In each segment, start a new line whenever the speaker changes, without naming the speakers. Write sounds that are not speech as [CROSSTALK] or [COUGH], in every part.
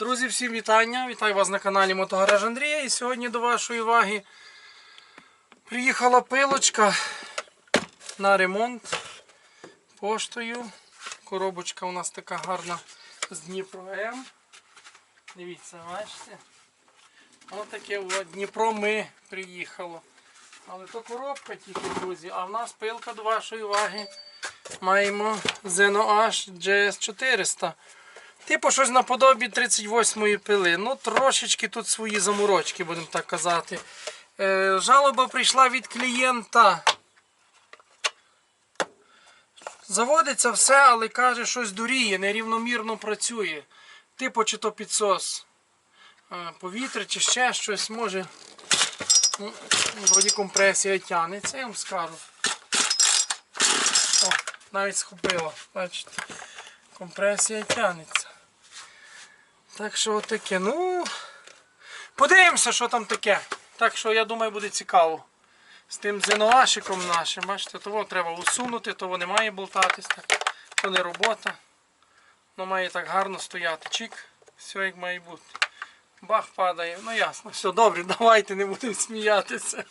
Друзі, всім вітання! Вітаю вас на каналі Мотогараж Андрія. І сьогодні до вашої уваги приїхала пилочка на ремонт поштою. Коробочка у нас така гарна з Дніпро М. Дивіться, бачите? Ось таке от Дніпро ми приїхало. Але то коробка тільки, друзі, а в нас пилка до вашої уваги. Маємо Zeno H GS400. Типу щось наподобі 38-ї пили. Ну, трошечки тут свої заморочки, будемо так казати. Е, жалоба прийшла від клієнта. Заводиться все, але каже, щось дуріє, нерівномірно працює. Типу, чи то підсос е, повітря, чи ще щось може. Ну, Вроді компресія тягнеться, я вам скажу. О, навіть схопило. Бачите, компресія тягнеться. Так що отаке. Ну, подивимося, що там таке. Так що я думаю, буде цікаво. З тим зеноашиком нашим. Бачите, того треба усунути, того не має болтатись. То не робота. Воно має так гарно стояти. Чик, все як має бути. Бах падає. Ну ясно, все добре, давайте не будемо сміятися.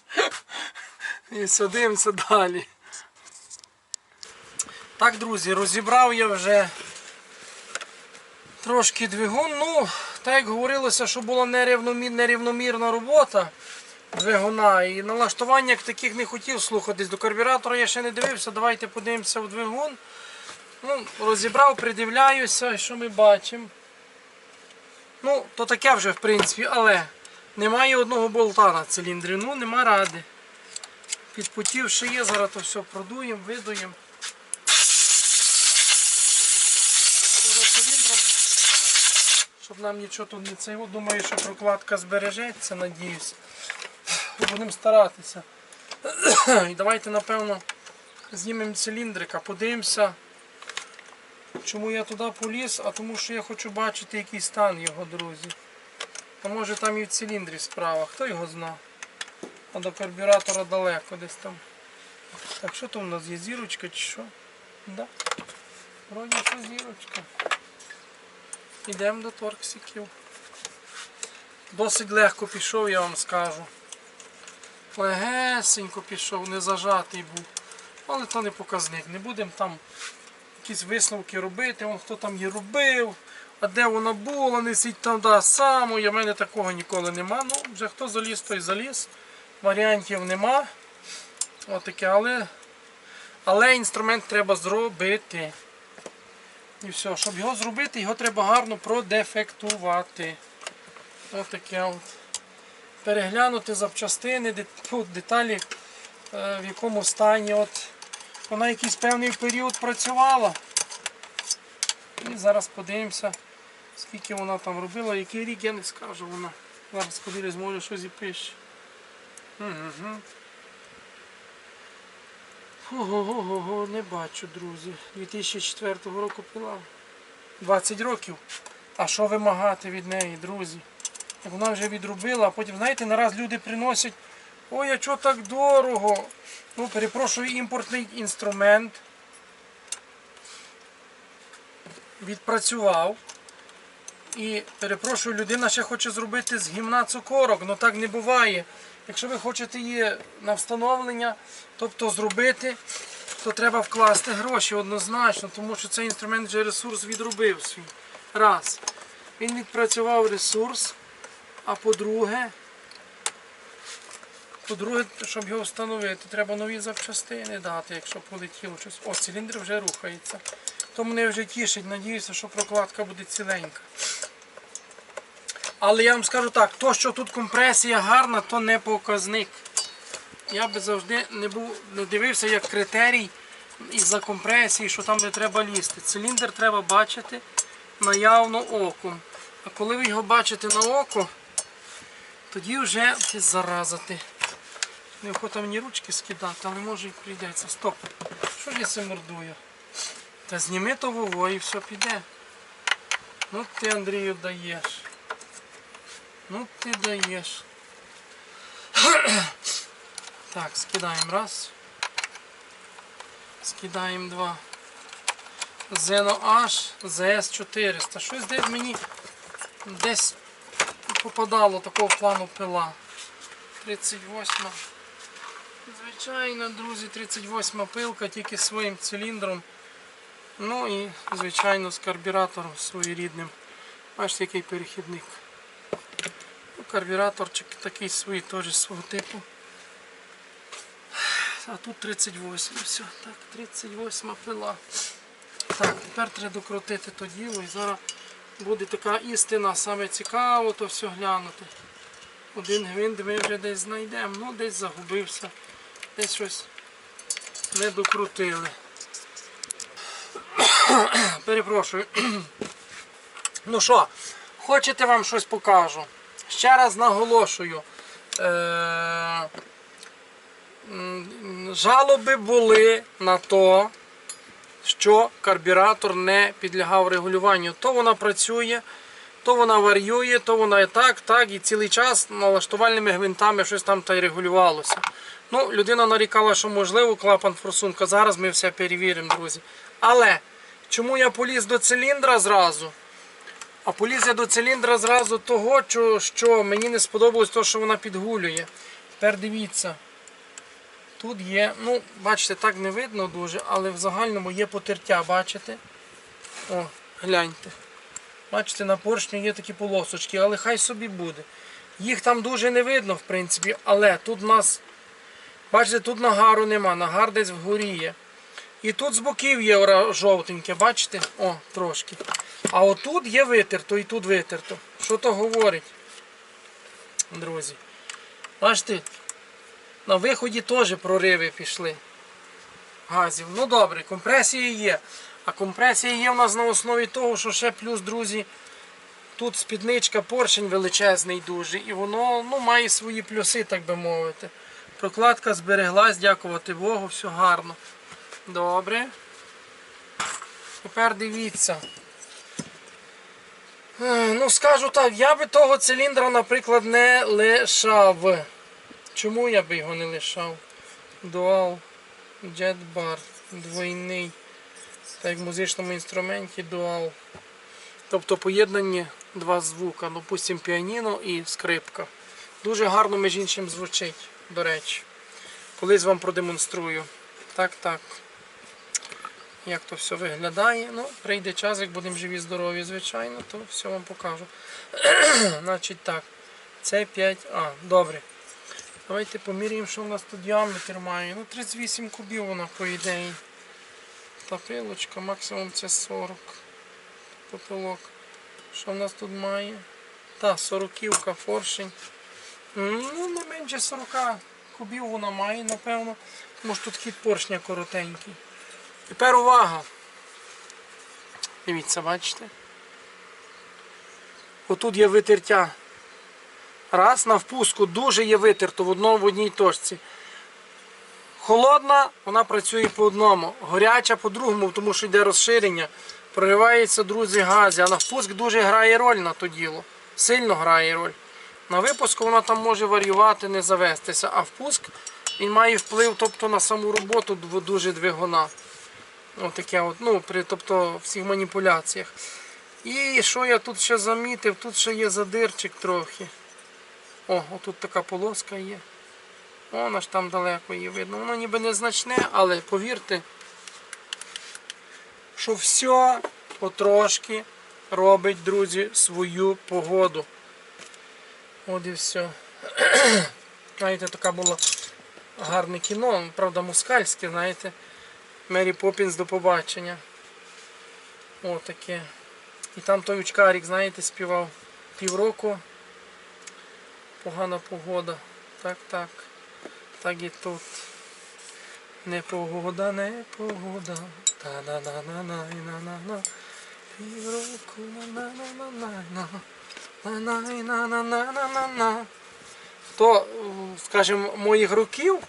І сидимося далі. Так, друзі, розібрав я вже трошки двигун. Ну, так як говорилося, що була нерівномірна робота двигуна. І налаштування таких не хотів слухатись. До карбюратора я ще не дивився. Давайте подивимося в двигун. Ну, розібрав, придивляюся, що ми бачимо. Ну, то таке вже в принципі, але немає одного болта на циліндрі. Ну, нема ради. Підпутів ще є, зараз то все продуємо, видуємо. Щоб нам нічого тут не це. Думаю, що прокладка збережеться, надіюсь. Будемо старатися. І давайте, напевно, знімемо циліндрика, подивимося. Чому я туди поліз? А тому що я хочу бачити, який стан його, друзі. А може там і в циліндрі справа, хто його знає. А до карбюратора далеко десь там. Так, що там у нас є зірочка чи що? Да. Вроді що зірочка. Йдемо до торксиків. Досить легко пішов, я вам скажу. Легесенько пішов, не зажатий був. Але то не показник. Не будемо там якісь висновки робити, Вон, хто там її робив, а де вона була, несіть там да, само. Я в мене такого ніколи нема. Ну, вже хто заліз, той заліз. Варіантів нема. Отаке, але, але інструмент треба зробити. І все, щоб його зробити, його треба гарно продефектувати. Отаке от. Переглянути запчастини, деталі, е, в якому стані. От вона якийсь певний період працювала. І зараз подивимося, скільки вона там робила, який рік я не скажу вона. Зараз подивлюсь, може щось і пише. Угу. Ого-го-го, не бачу, друзі. 2004 року пила. 20 років. А що вимагати від неї, друзі? Вона вже відробила, а потім, знаєте, нараз люди приносять, ой, а чого так дорого? Ну, перепрошую, імпортний інструмент. Відпрацював. І перепрошую, людина ще хоче зробити з гімна цукорок, але так не буває. Якщо ви хочете її на встановлення, тобто зробити, то треба вкласти гроші однозначно, тому що цей інструмент вже ресурс відробив свій. Раз. Він відпрацював ресурс, а по-друге, по-друге, щоб його встановити, треба нові запчастини дати, якщо полетіло щось. О, циліндр вже рухається. То мене вже тішить, надіюся, що прокладка буде ціленька. Але я вам скажу так, то, що тут компресія гарна, то не показник. Я би завжди не був, не дивився як критерій із-за компресії, що там не треба лізти. Циліндр треба бачити наявно оком. А коли ви його бачите на око, тоді вже ти заразити. Неохота мені ручки скидати, але може і прийдеться. Стоп. Що ж я це мордую? Та зніми то вово і все піде. Ну ти, Андрію, даєш. Ну ти даєш. Так, скидаємо раз. Скидаємо два. Zeno H ZS400. Щось десь мені десь попадало такого плану пила. 38. Звичайно, друзі, 38 пилка тільки своїм циліндром. Ну і, звичайно, з карбюратором своєрідним. Бачите, який перехідник. Карбюраторчик такий свій теж свого типу. А тут 38 все. Так, 38 пила. Так, тепер треба докрутити то діло і зараз буде така істина, саме цікаво то все глянути. Один гвинт ми вже десь знайдемо, ну десь загубився, десь щось не докрутили. Перепрошую. Ну що, хочете вам щось покажу? Ще раз наголошую. Е- жалоби були на то, що карбюратор не підлягав регулюванню. То вона працює, то вона варює, то вона і так, так, і цілий час налаштувальними гвинтами щось там та й регулювалося. Ну, людина нарікала, що можливо клапан форсунка. Зараз ми все перевіримо, друзі. Але чому я поліз до циліндра зразу? А поліз я до циліндра зразу того, що, мені не сподобалось те, що вона підгулює. Тепер дивіться. Тут є, ну, бачите, так не видно дуже, але в загальному є потертя, бачите? О, гляньте. Бачите, на поршню є такі полосочки, але хай собі буде. Їх там дуже не видно, в принципі, але тут у нас, бачите, тут нагару нема, нагар десь вгорі є. І тут з боків є жовтеньке, бачите? О, трошки. А отут є витерто і тут витерто. Що то говорить? Друзі. Бачите, на виході теж прориви пішли. Газів. Ну добре, компресія є. А компресія є в нас на основі того, що ще плюс, друзі, тут спідничка, поршень величезний дуже. І воно ну, має свої плюси, так би мовити. Прокладка збереглась, дякувати Богу, все гарно. Добре. Тепер дивіться. Е, Ну, скажу так, я би того циліндра, наприклад, не лишав. Чому я би його не лишав? Jet Bar. Двойний. Так як в музичному інструменті Dual. Тобто поєднані два звука. Допустим, піаніно і скрипка. Дуже гарно між іншим звучить, до речі. Колись вам продемонструю. Так, так. Як то все виглядає. Ну, прийде час, як будемо живі, здорові, звичайно, то все вам покажу. [CLEARS THROAT] Значить так. Це 5А. Добре. Давайте поміряємо, що у нас тут діаметр має. Ну, 38 кубів вона, по ідеї. Та пилочка, максимум це 40. Попилок. Що в нас тут має? Та, 40 форшень. Ну, не менше 40 кубів вона має, напевно. Що тут хід поршня коротенький. Тепер увага. Дивіться, бачите? Отут є витертя. Раз на впуску дуже є витерто в одному в одній точці. Холодна, вона працює по одному. Горяча по другому, тому що йде розширення. Проривається, друзі, гази. А на впуск дуже грає роль на то діло. Сильно грає роль. На випуску вона там може варіювати, не завестися. А впуск він має вплив тобто, на саму роботу дуже двигуна. Отаке от, ну, при тобто, всіх маніпуляціях. І що я тут ще замітив? Тут ще є задирчик трохи. О, отут така полоска є. Вона ж там далеко її видно. Воно ніби незначне, але повірте, що все потрошки робить, друзі, свою погоду. От і все. [CLEARS THROAT] Знаєте, така була гарне кіно, правда, москальське, знаєте. Мері Поппінс до побачення. О, таке. І там той учкарік, знаєте, співав півроку. Погана погода. Так, так. Так і тут. Не погода, не погода. та на на на на на на на Півроку на на на на на на на на на на на на на То, скажімо, моїх років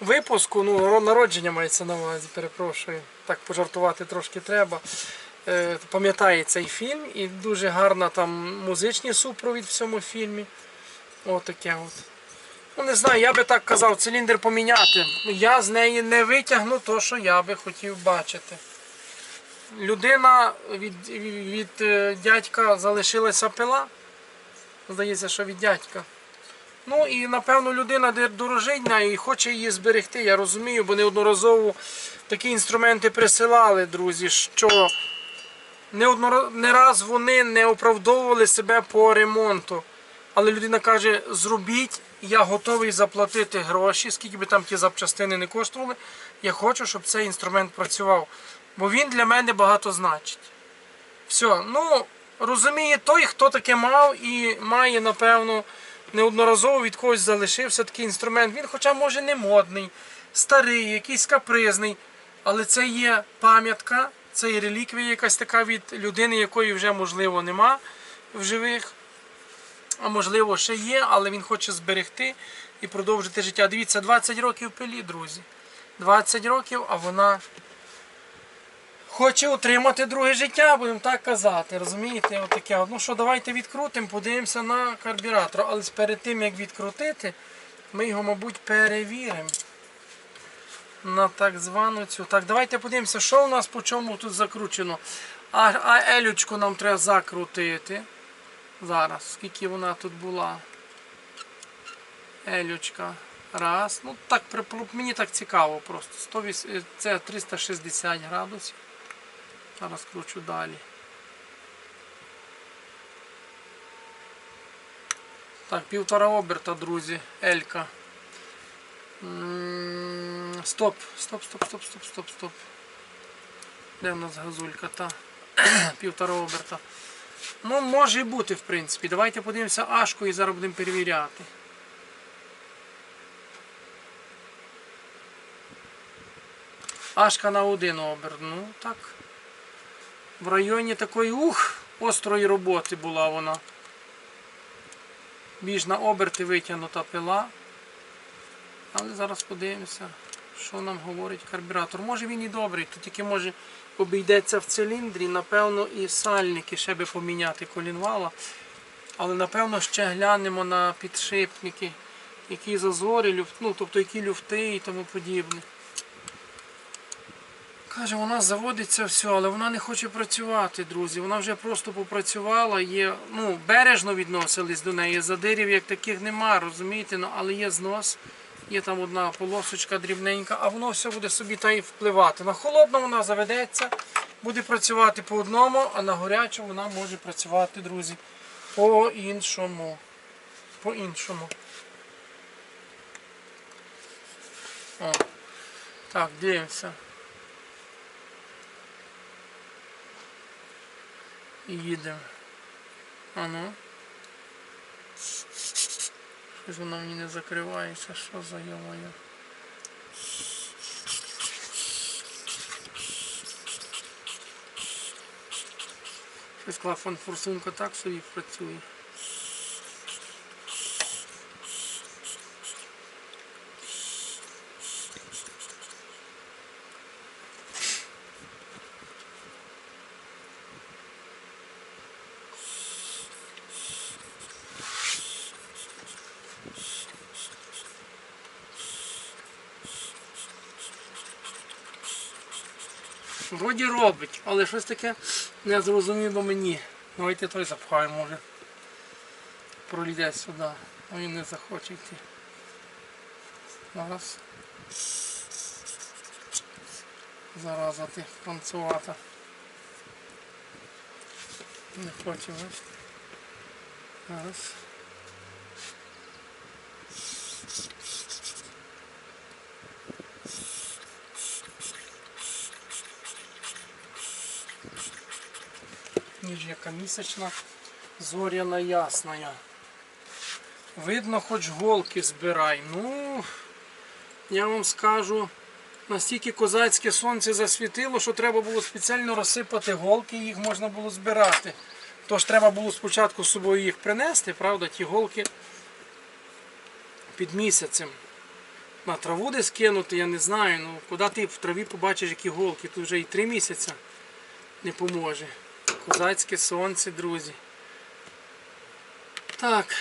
випуску, ну, народження мається на увазі, перепрошую. Так пожартувати трошки треба. Е, Пам'ятає цей фільм і дуже гарна там музичний супровід в цьому фільмі. Отаке от. Ну не знаю, я би так казав, циліндр поміняти. Я з неї не витягну то, що я би хотів бачити. людина від, від е, дядька залишилася пила. Здається, що від дядька. Ну і напевно людина нею і хоче її зберегти. Я розумію, бо неодноразово такі інструменти присилали, друзі, що не раз вони не оправдовували себе по ремонту. Але людина каже, зробіть, я готовий заплатити гроші, скільки би там ті запчастини не коштували. Я хочу, щоб цей інструмент працював. Бо він для мене багато значить. Все, ну розуміє той, хто таке мав і має, напевно, неодноразово від когось залишився такий інструмент. Він, хоча може не модний, старий, якийсь капризний, але це є пам'ятка, це є реліквія якась така від людини, якої вже можливо нема в живих. А можливо ще є, але він хоче зберегти і продовжити життя. Дивіться, 20 років пилі, друзі. 20 років, а вона хоче отримати друге життя, будемо так казати. Розумієте? Отаке. от. Ну що, давайте відкрутимо, подивимося на карбюратор. Але перед тим як відкрутити, ми його, мабуть, перевіримо. На так звану цю. Так, давайте подивимося, що у нас по чому тут закручено. А, а елючку нам треба закрутити. Зараз, скільки вона тут була. Елючка. Раз. Ну так, мені так цікаво просто. 108, е, це 360 градусів. Зараз кручу далі. Так, півтора оберта, друзі. Елька. Стоп, стоп, стоп, стоп, стоп, стоп, стоп. Де в нас газулька? Та. [CLEARS THROAT] Півтора оберта. Ну, може і бути, в принципі. Давайте подивимося Ашку і зараз будемо перевіряти. Ашка на один оберт. Ну, так. В районі такої ух, острої роботи була вона. Більш на оберти витягнута пила. Але зараз подивимося, що нам говорить карбюратор. Може він і добрий, тут тільки може обійдеться в циліндрі, напевно, і сальники ще би поміняти колінвала. Але напевно ще глянемо на підшипники, які зазори, люфт, ну, тобто які люфти і тому подібне. Каже, вона заводиться все, але вона не хоче працювати, друзі. Вона вже просто попрацювала, є, ну, бережно відносились до неї. Задирів як таких нема, розумієте, ну, але є знос, є там одна полосочка дрібненька, а воно все буде собі та й впливати. На холодно вона заведеться, буде працювати по одному, а на гарячу вона може працювати, друзі, по-іншому. По-іншому. О. Так, дивимося. І їдемо. А ну. Щось воно мені не закривається, що за йомою. Щось клафон форсунка так собі працює. Вроді робить, але щось таке незрозуміло мені. Давайте той запхаємо, може. Пройде сюди. А він не захоче йти. Зараз. Зараза ти панцувата. Не хоче. Зараз. Ніж яка місячна, зоряна ясна. Видно, хоч голки збирай. Ну, я вам скажу, настільки козацьке сонце засвітило, що треба було спеціально розсипати голки, їх можна було збирати. Тож треба було спочатку з собою їх принести, правда, ті голки під місяцем. На траву десь кинути, я не знаю. Ну, куди ти в траві побачиш, які голки, тут вже і три місяці не поможе. Козацьке сонце, друзі. Так,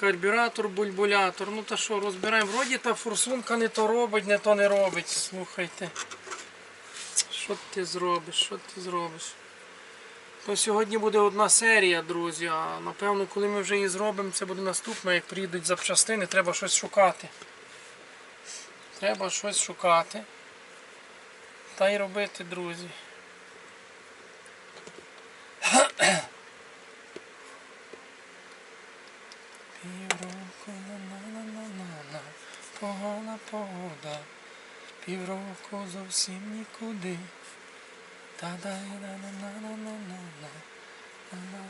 карбюратор, бульбулятор. Ну та що, розбираємо. Вроді та форсунка не то робить, не то не робить. Слухайте. Що ти зробиш? Що ти зробиш? То сьогодні буде одна серія, друзі. А напевно, коли ми вже її зробимо, це буде наступна. Як приїдуть запчастини, треба щось шукати. Треба щось шукати. Та й робити, друзі. Півроку на-на-на-на-на, погана погода, півроку зовсім нікуди. та дай на на на на на на на на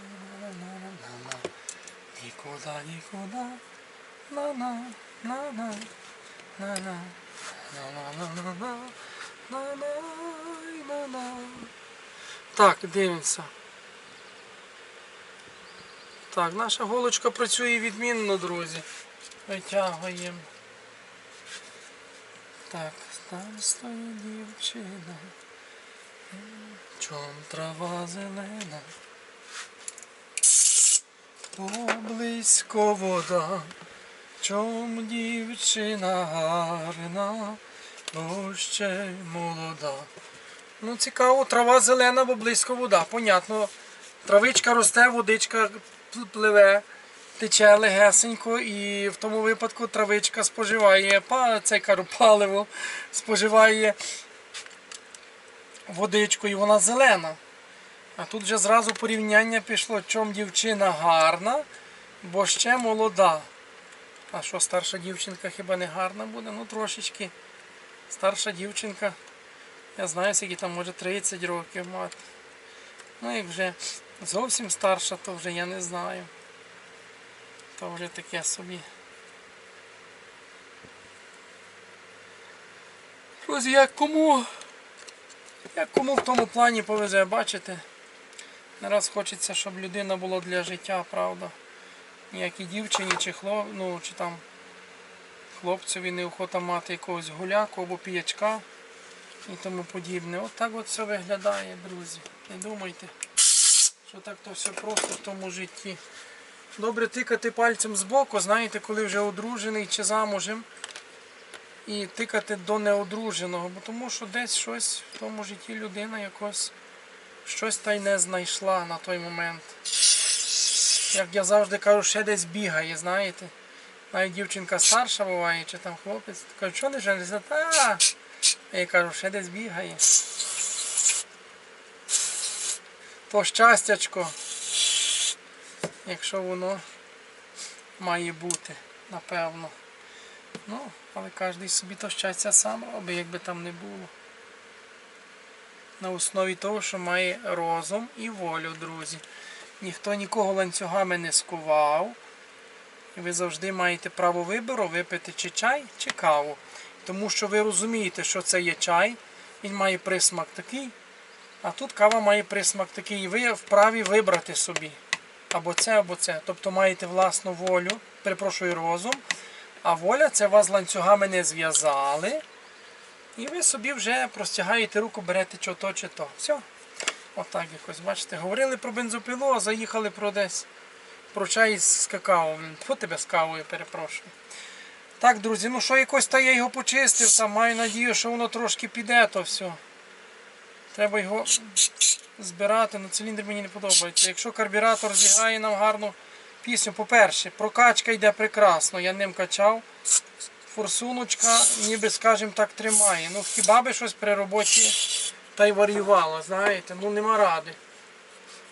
на на на на Нікуди, нікуди, на на на на на на на на на на на на на на Так, дивимося. Так, наша голочка працює відмінно, друзі. Витягуємо. Так, там стоїть дівчина. Чом трава зелена. Поблизько вода. Чом дівчина гарна, бо ще молода. Ну, цікаво, трава зелена, бо близько вода. Понятно. Травичка росте, водичка пливе, тече легесенько, і в тому випадку травичка споживає це кажу, паливо, споживає водичку, і вона зелена. А тут вже зразу порівняння пішло, чом дівчина гарна, бо ще молода. А що старша дівчинка хіба не гарна буде? Ну трошечки. Старша дівчинка, я знаю, скільки там може 30 років мати. Ну як вже зовсім старша, то вже я не знаю. То вже таке собі. Друзі, як кому, як кому в тому плані повезе, бачите? Не раз хочеться, щоб людина була для життя, правда. Ніякій дівчині чи хлоп, ну, чи там хлопцеві неохота мати якогось гуляку або піячка і тому подібне. От так от все виглядає, друзі. Не думайте, що так то все просто в тому житті. Добре тикати пальцем збоку, знаєте, коли вже одружений чи замужем. І тикати до неодруженого, бо тому що десь щось в тому житті людина якось щось та й не знайшла на той момент. Як я завжди кажу, ще десь бігає, знаєте. Навіть дівчинка старша буває, чи там хлопець, кажуть, що не жениться? Та. Я кажу, ще десь бігає. То щастячко, якщо воно має бути, напевно. Ну, але кожен собі то щастя сам робить, якби там не було. На основі того, що має розум і волю, друзі. Ніхто нікого ланцюгами не скував. І ви завжди маєте право вибору випити чи чай, чи каву. Тому що ви розумієте, що це є чай, він має присмак такий, а тут кава має присмак такий. І ви вправі вибрати собі. Або це, або це. Тобто маєте власну волю, перепрошую розум. А воля це вас ланцюгами не зв'язали. І ви собі вже простягаєте руку, берете чи то, чи то. Все. Отак якось, бачите, говорили про бензопилу, а заїхали про десь про чай з какао. Фу тебе з кавою, перепрошую. Так, друзі, ну що якось та я його почистив, там маю надію, що воно трошки піде, то все. Треба його збирати, ну циліндр мені не подобається. Якщо карбюратор зіграє нам гарну пісню, по-перше, прокачка йде прекрасно, я ним качав. Форсуночка, ніби, скажімо так, тримає. Ну хіба би щось при роботі та й варіювало, знаєте, ну нема ради.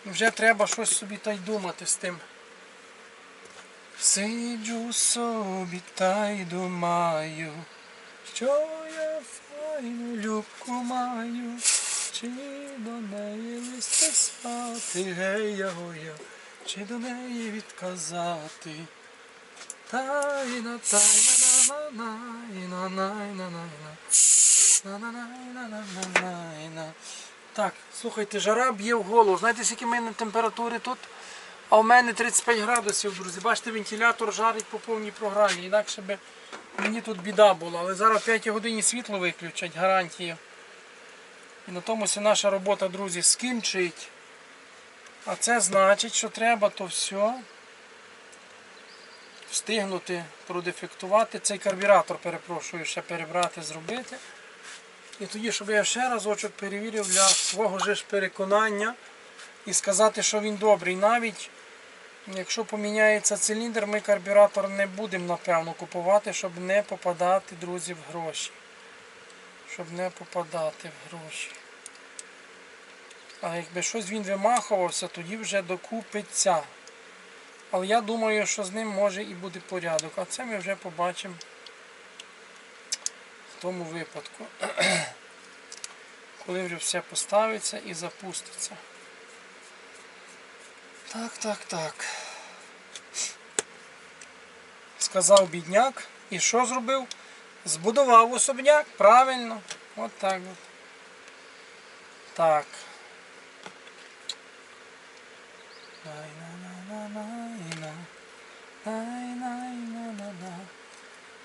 Вже треба щось собі та й думати з тим. Сиджу собі та й думаю, що я файну любку маю, чи до неї листи спати, гея гоя, чи до неї відказати. Так, слухайте, жара б'є в голову. Знаєте, скільки в мене температури тут? А у мене 35 градусів, друзі. Бачите, вентилятор жарить по повній програмі. Інакше би мені тут біда була. Але зараз о 5 годині світло виключать, гарантію. І на тому наша робота, друзі, скінчить. А це значить, що треба то все встигнути продефектувати. Цей карбюратор, перепрошую, ще перебрати, зробити. І тоді, щоб я ще разочок перевірив для свого ж переконання і сказати, що він добрий. Навіть якщо поміняється циліндр, ми карбюратор не будемо, напевно, купувати, щоб не попадати, друзі, в гроші. Щоб не попадати в гроші. А якби щось він вимахувався, тоді вже докупиться. Але я думаю, що з ним може і буде порядок. А це ми вже побачимо в тому випадку. [CLEARS THROAT] Коли вже все поставиться і запуститься. Так, так, так. Сказав бідняк. І що зробив? Збудував особняк, правильно. От так от. Так.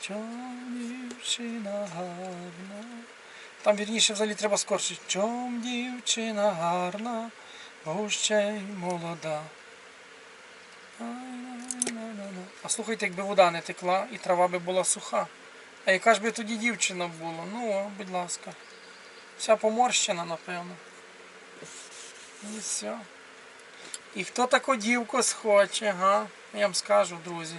Чом дівчина гарна. Там вірніше взагалі треба скорше. Чом дівчина гарна, бо ще й молода. А слухайте, якби вода не текла і трава би була суха. А яка ж би тоді дівчина була? Ну, будь ласка. Вся поморщена, напевно. І все. І хто таку дівку схоче, га? Я вам скажу, друзі.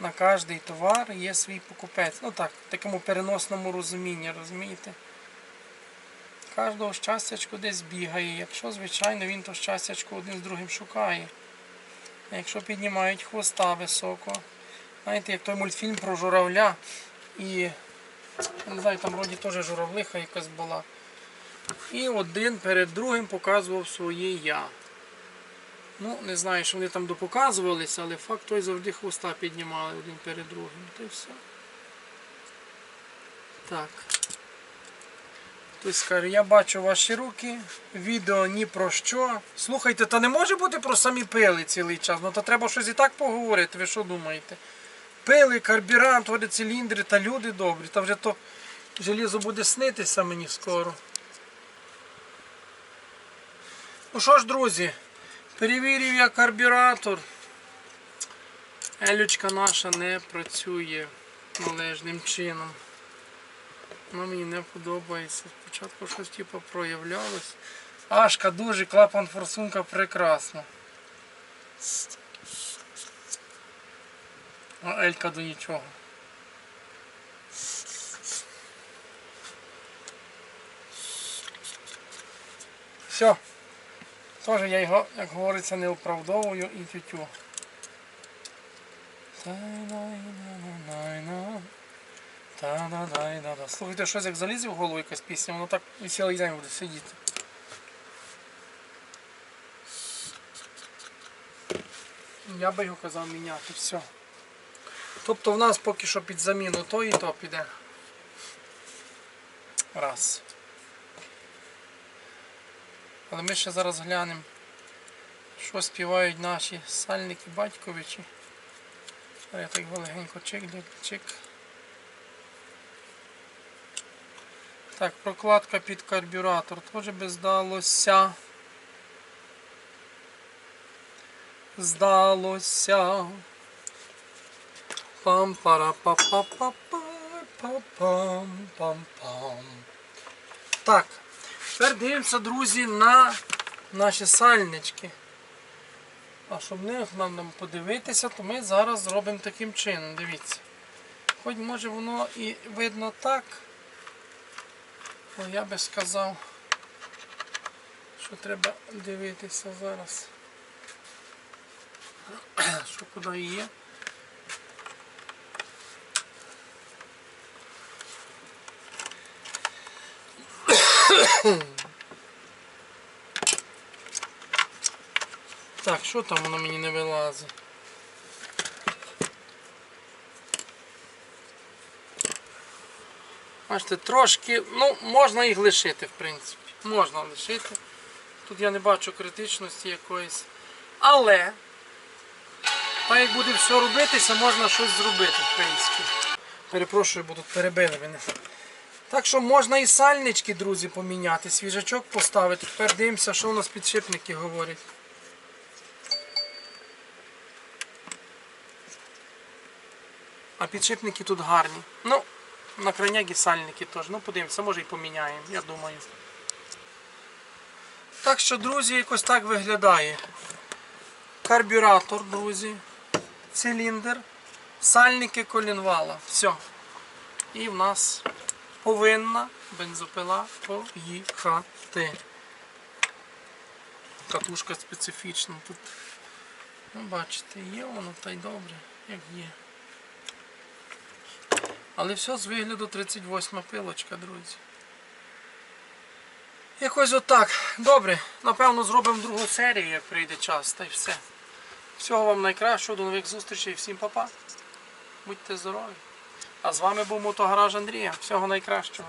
На кожний товар є свій покупець. Ну так, в такому переносному розумінні, розумієте? Кожного щастячку десь бігає. Якщо, звичайно, він то щастячку один з другим шукає. А якщо піднімають хвоста високо. Знаєте, як той мультфільм про журавля і не знаю, там вроді теж журавлиха якась була. І один перед другим показував своє я. Ну, не знаю, що вони там допоказувалися, але факт той завжди хвоста піднімали один перед другим. Та й все. Так. Хтось скаже, я бачу ваші руки, відео ні про що. Слухайте, та не може бути про самі пили цілий час. Ну то треба щось і так поговорити. Ви що думаєте? Пили, карбюратори, циліндри та люди добрі. Та вже то желізо буде снитися мені скоро. Ну що ж, друзі, перевірив я карбюратор. Елючка наша не працює належним чином. Воно мені не подобається. Спочатку щось типу проявлялось. Ашка дуже, клапан форсунка прекрасно. А Елька до нічого. Все. Теж я його, як говориться, не оправдовую і тютю. Слухайте, щось як залізе в голову якась пісня, воно так і цілий день буде сидіти. Я би його казав міняти, все. Тобто в нас поки що під заміну то і то піде. Раз. Але ми ще зараз глянемо, що співають наші сальники батьковичі. Я так легенько чик, чик. Так, прокладка під карбюратор теж би здалося. Здалося. Пам пара па па па па пам пам пам Так, тепер дивимося, друзі, на наші сальнички. А щоб не нам, подивитися, то ми зараз зробимо таким чином. Дивіться. Хоч може воно і видно так. Ну, я би сказав, що треба дивитися зараз. Що куди є. Так, що там воно мені не вилазить? Бачите, трошки, ну, можна їх лишити, в принципі. Можна лишити. Тут я не бачу критичності якоїсь. Але, так як буде все робитися, можна щось зробити, в принципі. Перепрошую, бо тут перебили мене. Так що можна і сальнички, друзі, поміняти, свіжачок поставити. Тепер дивимося, що у нас підшипники говорять. А підшипники тут гарні. Ну, На крайнягі сальники теж. Ну подивимося, може і поміняємо, я думаю. Так що, друзі, якось так виглядає. Карбюратор, друзі, циліндр, сальники колінвала. Все. І в нас повинна бензопила поїхати. Катушка специфічна тут. Ну, бачите, є воно та й добре, як є. Але все з вигляду 38 пилочка, друзі. Якось отак. Добре, напевно, зробимо другу серію, як прийде час, та й все. Всього вам найкращого, до нових зустрічей, всім па-па. Будьте здорові. А з вами був Мотогараж Андрія. Всього найкращого.